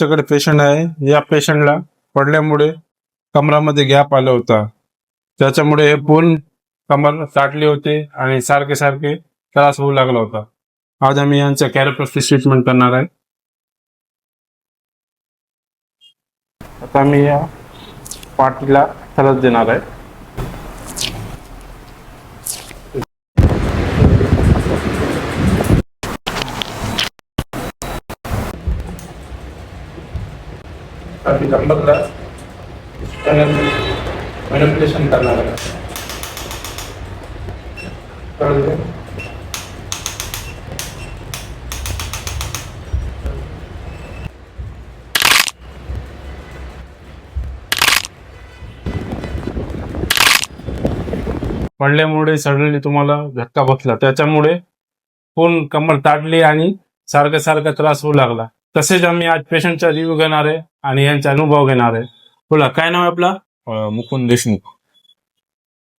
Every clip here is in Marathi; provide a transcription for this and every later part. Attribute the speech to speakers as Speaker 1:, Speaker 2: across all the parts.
Speaker 1: आमच्याकडे पेशंट आहे. या पेशंटला पडल्यामुळे कमरामध्ये गॅप आला होता. त्याच्यामुळे हे पूर्ण कमर साठली होते आणि सारखे सारखे त्रास होऊ लागला होता. आज आम्ही यांच्या कॅरेप्रॅक्टिस ट्रीटमेंट करणार आहे. आता मी या पाठीला लस देणार आहे. अभी नंबरला मॅनिपुलेशन करणार आहे. कळलं का? पडल्यामुळे सडनली तुम्हाला धक्का बसला. त्याच्यामुळे पूर्ण कमर ताटली आणि सारखा सारखा त्रास होऊ लागला. तसेच आम्ही आज पेशंटचा रिव्ह्यू घेणार आहे आणि यांचा अनुभव घेणार आहे? बोला काय नाव आहे आपला?
Speaker 2: मुकुंद देशमुख.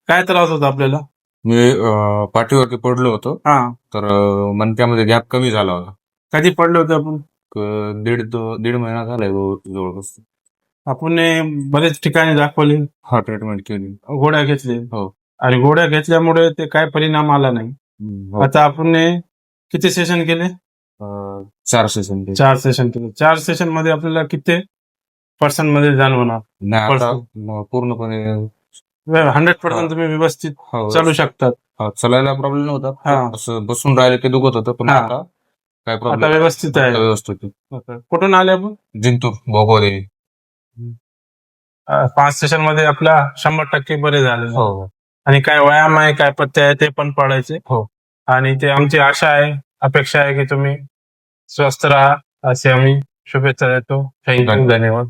Speaker 1: काय त्रास होता आपल्याला?
Speaker 2: मी अं, पाठीवरती पडलो होतो.
Speaker 1: हा.
Speaker 2: तर अं, मणक्यामध्ये गॅप कमी झाला होता.
Speaker 1: कधी पडले होते आपण?
Speaker 2: क- दीड दो- दीड महिना झालाय जवळ- जवळपास.
Speaker 1: आपण हे बरेच ठिकाणी दाखवले.
Speaker 2: हा ट्रीटमेंट केली.
Speaker 1: गोळ्या घेतले.
Speaker 2: हो.
Speaker 1: आणि गोळ्या घेतल्यामुळे ते काय परिणाम आला नाही?
Speaker 2: हो.
Speaker 1: आता आपण हे किती सेशन केले?
Speaker 2: चार सेशन
Speaker 1: चार सेशन केले. चार सेशनमध्ये आपल्याला किती पर्सेंटमध्ये जाणवणार?
Speaker 2: नाही आता
Speaker 1: Person.
Speaker 2: म- पूर्णपणे
Speaker 1: हंड्रेड पर्सेंट तुम्ही व्यवस्थित
Speaker 2: हो,
Speaker 1: चालू शकतात.
Speaker 2: हा, चालायला प्रॉब्लेम नव्हता.
Speaker 1: हा.
Speaker 2: असं बसून राहिले की दुखत होतं पण
Speaker 1: हा.
Speaker 2: आता काय
Speaker 1: आता
Speaker 2: प्रॉब्लेम
Speaker 1: व्यवस्थित आहे.
Speaker 2: व्यवस्थित.
Speaker 1: कुठून आले आपण?
Speaker 2: जिंतूर भोगवले
Speaker 1: अं, पाच सेशनमध्ये आपला शंभर टक्के बरे झाले.
Speaker 2: हो.
Speaker 1: आणि काय व्यायाम आहे काय पत्ते आहे ते पण पडायचे
Speaker 2: हो.
Speaker 1: आणि ते आमची आशा आहे अपेक्षा आहे की तुम्ही ಸ್ವಸ್ಥರ ಆ ಸ್ವಾಮಿ ಶುಭೆ ತಲೆತು ಥ್ಯಾಂಕ್
Speaker 2: ಯು
Speaker 1: ಧನ್ಯವಾದ